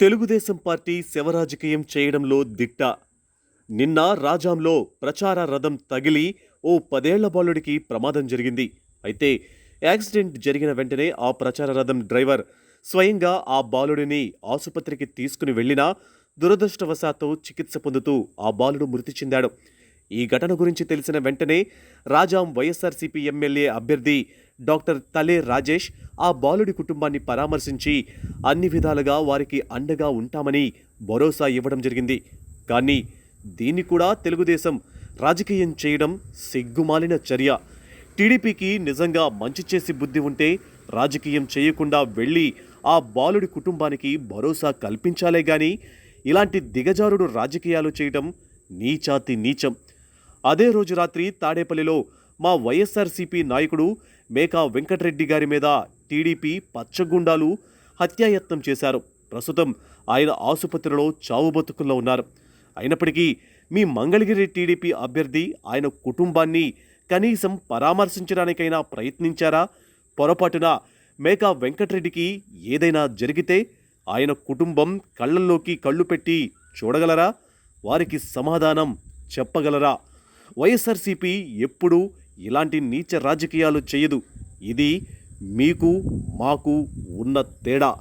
Telugu Desam party శివరాజకీయం చేయడంలో దిట్ట. నిన్న రాజాంలో ప్రచార రథం తగిలి ఓ పదేళ్ళ బాలుడికి ప్రమాదం జరిగింది. అయితే యాక్సిడెంట్ జరిగిన వెంటనే ఆ ప్రచార రథం డ్రైవర్ స్వయంగా ఆ బాలుడిని ఆసుపత్రికి తీసుకుని వెళ్ళినా దురదృష్టవశాత్తు చికిత్స పొందుతూ ఆ బాలుడు మృతి చెందాడు. ఈ ఘటన గురించి తెలిసిన వెంటనే రాజాం వైఎస్ఆర్సీపీ ఎమ్మెల్యే అభ్యర్థి డాక్టర్ తలే రాజేష్ ఆ బాలుడి కుటుంబాన్ని పరామర్శించి అన్ని విధాలుగా వారికి అండగా ఉంటామని భరోసా ఇవ్వడం జరిగింది. కానీ దీన్ని కూడా తెలుగుదేశం రాజకీయం చేయడం సిగ్గుమాలిన చర్య. టీడీపీకి నిజంగా మంచి చేసి బుద్ధి ఉంటే రాజకీయం చేయకుండా వెళ్ళి ఆ బాలుడి కుటుంబానికి భరోసా కల్పించాలే గాని ఇలాంటి దిగజారుడు రాజకీయాలు చేయటం నీచాతి నీచం. అదే రోజు రాత్రి తాడేపల్లిలో మా వైఎస్ఆర్సీపీ నాయకుడు మేకా వెంకటరెడ్డి గారి మీద టీడీపీ పచ్చగుండాలు హత్యాయత్నం చేశారు. ప్రస్తుతం ఆయన ఆసుపత్రిలో చావు బతుకుల్లో ఉన్నారు. అయినప్పటికీ మీ మంగళగిరి టీడీపీ అభ్యర్థి ఆయన కుటుంబాన్ని కనీసం పరామర్శించడానికైనా ప్రయత్నించారా? పొరపాటున మేకా వెంకటరెడ్డికి ఏదైనా జరిగితే ఆయన కుటుంబం కళ్ళల్లోకి కళ్ళు పెట్టి చూడగలరా? వారికి సమాధానం చెప్పగలరా? వైఎస్ఆర్సీపీ ఎప్పుడూ ఇలాంటి నీచ రాజకీయాలు చేయదు. ఇది మీకు మాకు ఉన్న తేడా.